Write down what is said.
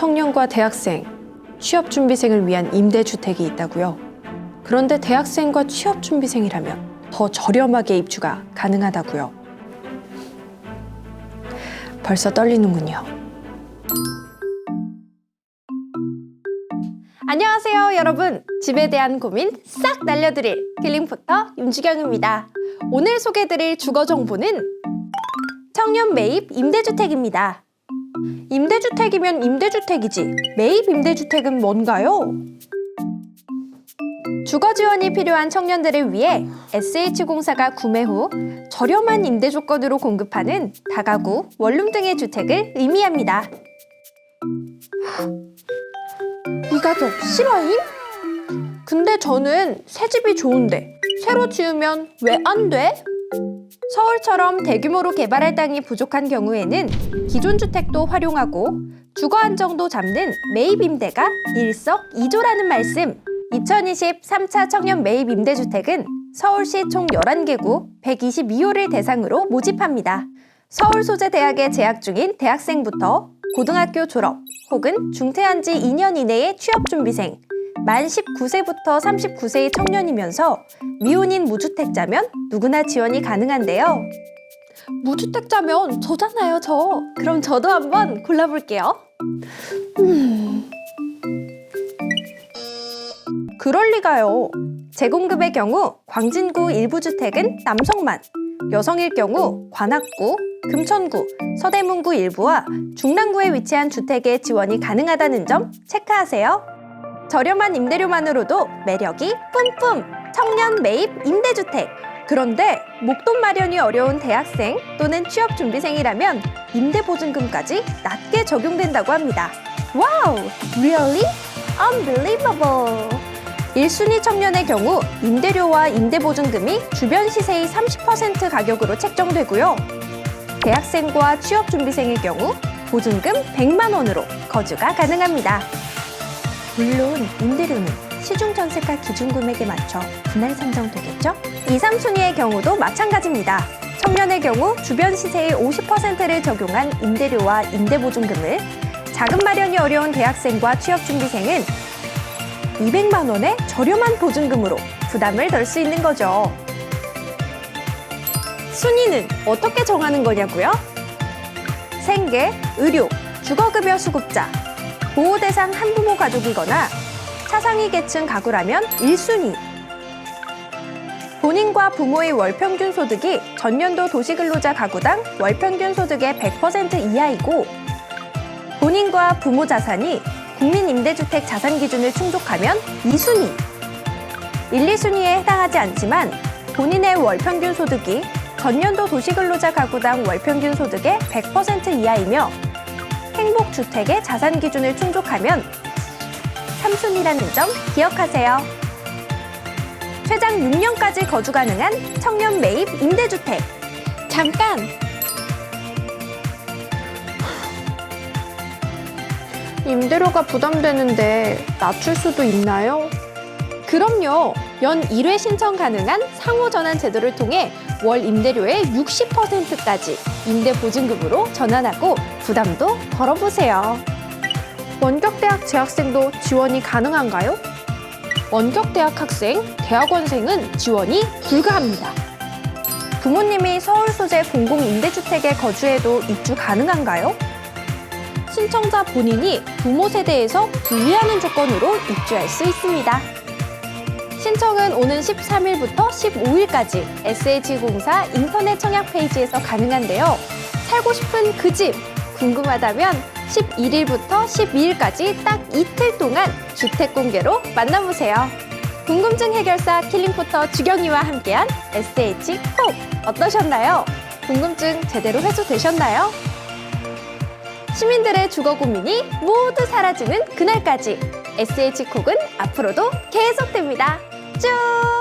청년과 대학생, 취업준비생을 위한 임대주택이 있다고요. 그런데 대학생과 취업준비생이라면 더 저렴하게 입주가 가능하다고요. 벌써 떨리는군요. 안녕하세요, 여러분. 집에 대한 고민 싹 날려드릴 킬링포터 윤주경입니다. 오늘 소개드릴 주거 정보는 청년 매입 임대주택입니다. 임대주택이면 임대주택이지 매입 임대주택은 뭔가요? 주거 지원이 필요한 청년들을 위해 SH공사가 구매 후 저렴한 임대 조건으로 공급하는 다가구, 원룸 등의 주택을 의미합니다. 이 가족 싫어임? 근데 저는 새 집이 좋은데 새로 지으면 왜 안 돼? 서울처럼 대규모로 개발할 땅이 부족한 경우에는 기존 주택도 활용하고 주거 안정도 잡는 매입 임대가 일석이조라는 말씀. 2020 3차 청년 매입 임대주택은 서울시 총 11개구 122호를 대상으로 모집합니다. 서울 소재 대학에 재학 중인 대학생부터 고등학교 졸업 혹은 중퇴한 지 2년 이내의 취업 준비생, 만 19세부터 39세의 청년이면서 미혼인 무주택자면 누구나 지원이 가능한데요. 무주택자면 저잖아요, 저. 그럼 저도 한번 골라볼게요. 음. 그럴 리가요. 재공급의 경우 광진구 일부 주택은 남성만, 여성일 경우 관악구, 금천구, 서대문구 일부와 중랑구에 위치한 주택의 지원이 가능하다는 점 체크하세요. 저렴한 임대료만으로도 매력이 뿜뿜! 청년 매입 임대주택! 그런데 목돈 마련이 어려운 대학생 또는 취업 준비생이라면 임대 보증금까지 낮게 적용된다고 합니다. 와우! Really? Unbelievable! 1순위 청년의 경우 임대료와 임대보증금이 주변 시세의 30% 가격으로 책정되고요. 대학생과 취업 준비생의 경우 보증금 100만 원으로 거주가 가능합니다. 물론 임대료는 시중 전세가 기준 금액에 맞춰 분할 산정되겠죠? 2, 3순위의 경우도 마찬가지입니다. 청년의 경우 주변 시세의 50%를 적용한 임대료와 임대보증금을 자금 마련이 어려운 대학생과 취업준비생은 200만 원의 저렴한 보증금으로 부담을 덜 수 있는 거죠. 순위는 어떻게 정하는 거냐고요? 생계, 의료, 주거급여 수급자, 보호 대상 한부모 가족이거나 차상위 계층 가구라면 1순위. 본인과 부모의 월 평균 소득이 전년도 도시근로자 가구당 월 평균 소득의 100% 이하이고 본인과 부모 자산이 국민임대주택 자산 기준을 충족하면 2순위. 1, 2순위에 해당하지 않지만 본인의 월 평균 소득이 전년도 도시근로자 가구당 월 평균 소득의 100% 이하이며 행복주택의 자산 기준을 충족하면 3순위라는 점 기억하세요. 최장 6년까지 거주 가능한 청년 매입 임대주택. 잠깐! 임대료가 부담되는데 낮출 수도 있나요? 그럼요. 연 1회 신청 가능한 상호 전환 제도를 통해 월 임대료의 60%까지 임대 보증금으로 전환하고 부담도 덜어보세요. 원격대학 재학생도 지원이 가능한가요? 원격대학 학생, 대학원생은 지원이 불가합니다. 부모님이 서울 소재 공공 임대주택에 거주해도 입주 가능한가요? 신청자 본인이 부모 세대에서 분리하는 조건으로 입주할 수 있습니다. 신청은 오는 13일부터 15일까지 SH공사 인터넷 청약 페이지에서 가능한데요. 살고 싶은 그 집 궁금하다면 11일부터 12일까지 딱 이틀 동안 주택 공개로 만나보세요. 궁금증 해결사 킬링포터 주경이와 함께한 SH 콕 어떠셨나요? 궁금증 제대로 해소되셨나요? 시민들의 주거 고민이 모두 사라지는 그날까지 SH콕은 앞으로도 계속됩니다. 就.